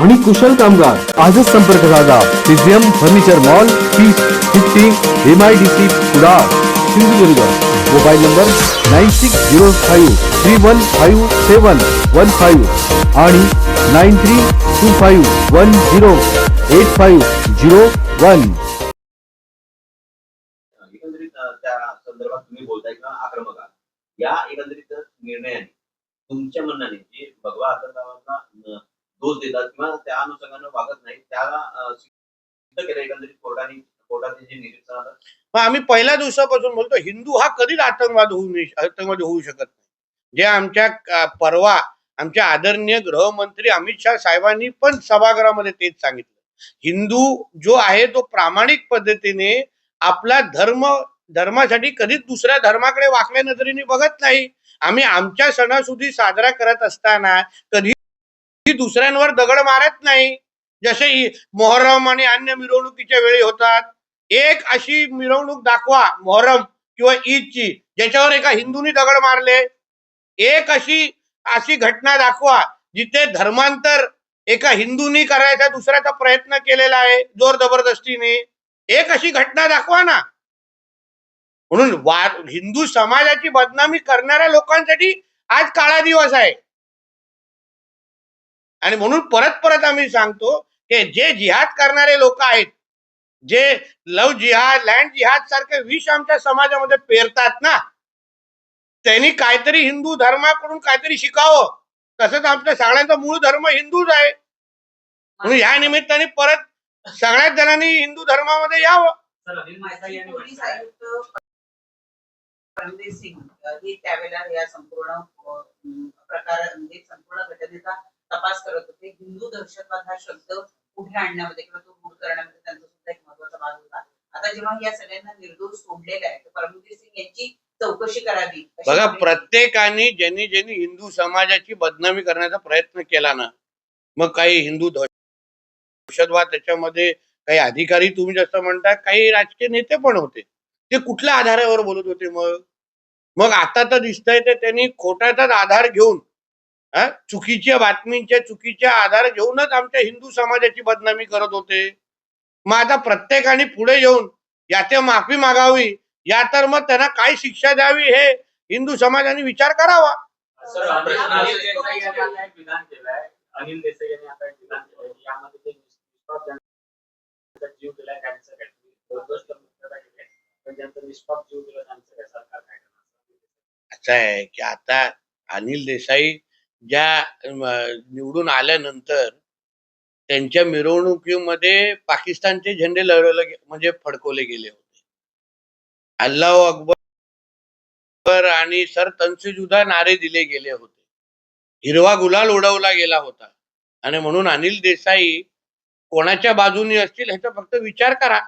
आणि कुशल कामगार. आजच संपर्क साधा. पिझियम furniture mall piece fifty M I D C Kudal Sindhudurg. Mobile number nine six zero five three one five seven one five आणि nine three two five one zero eight five zero one. त्या संदर्भात तुम्ही बोलताय किंवा आक्रमक आहात? या एकंदरीत निर्णयाने तुमच्या म्हणण्याने जे भगवा आतंकवादाला दोष देतात किंवा त्या अनुषंगानं वागत नाही त्याला सिद्ध केलं एकंदरीत कोर्टाने मग आम्ही पहिल्या दिवसापासून बोलतो हिंदू हा कधीच आतंकवाद होऊ नये आतंकवाद होऊ शकत नाही. जे आमच्या परवा आमच्या आदरणीय गृहमंत्री अमित शाह साहेबांनी पण सभागृहामध्ये तेच सांगितलं. हिंदू जो आहे तो प्रामाणिक पद्धतीने आपला धर्म धर्मासाठी कधीच दुसऱ्या धर्माकडे वाकल्या नजरेने बघत नाही. आम्ही आमच्या सणासुदी साजरा करत असताना कधी दुसऱ्यांवर दगड मारत नाही. जसे मोहरम मोहर्रम आणि अन्य मिरवणुकीच्या वेळी होतात. एक अशी मिरवणूक दाखवा मोहरम किंवा ईदची ज्याच्यावर एका हिंदूनी दगड मारले. एक अशी अशी घटना दाखवा जिथे धर्मांतर एका हिंदूनी करायचा दुसऱ्याचा प्रयत्न केलेला आहे जोर जबरदस्तीने. एक अशी घटना दाखवा ना. म्हणून वा- हिंदू समाजाची बदनामी करणाऱ्या लोकांसाठी आज काळा दिवस आहे. आणि म्हणून परत परत आम्ही सांगतो की जे जिहाद करणारे लोक आहेत जे लव जिहाद लँड जिहाद सारखे विष आमच्या समाजामध्ये पेरतात ना त्यांनी काहीतरी हिंदू धर्माकडून काहीतरी शिकावं. तसंच आमच्या सगळ्यांचा मूळ धर्म हिंदूच आहे. म्हणून या निमित्ताने परत सगळ्याच जणांनी हिंदू धर्मामध्ये यावं. हे त्यावेळेला या संपूर्ण प्रकार म्हणजे संपूर्ण घटनेचा तपास करत होते. हिंदू दहशतवाद हा शब्द पुढे आणण्यामध्ये किंवा तो दूर करण्यामध्ये त्यांचा सुद्धा एक महत्त्वाचा भाग होता. आता जेव्हा या सगळ्यांना निर्दोष सोडलेला आहे तर परमवीर सिंग यांची चौकशी करावी बघा प्रत्येकाने ज्यांनी ज्यांनी हिंदू समाजाची बदनामी करण्याचा प्रयत्न केला ना मग काही हिंदू दहशतवाद त्याच्यामध्ये काही अधिकारी तुम्ही जसं म्हणता काही राजकीय नेते पण होते. ते कुठल्या आधारावर बोलत होते मग? मग आता तर दिसतंय ते त्यांनी खोट्याचाच आधार घेऊन चुकीच्या बातमींच्या चुकीच्या आधार घेऊनच आमच्या हिंदू समाजाची बदनामी करत होते. मग आता प्रत्येकाने पुढे येऊन याच्या माफी मागावी या तर मग त्यांना काय शिक्षा द्यावी हे हिंदू समाजाने विचार करावा. असं आहे की आता अनिल देसाई ज्या निवडून आल्यानंतर त्यांच्या मिरवणुकीमध्ये पाकिस्तानचे झेंडे लढवले म्हणजे फडकवले गेले होते. अल्लाह अकबर आणि सर तनसुजुदा नारे दिले गेले होते. हिरवा गुलाल उडवला गेला होता. आणि म्हणून अनिल देसाई कोणाच्या बाजूनी असतील ह्याचा फक्त विचार करा.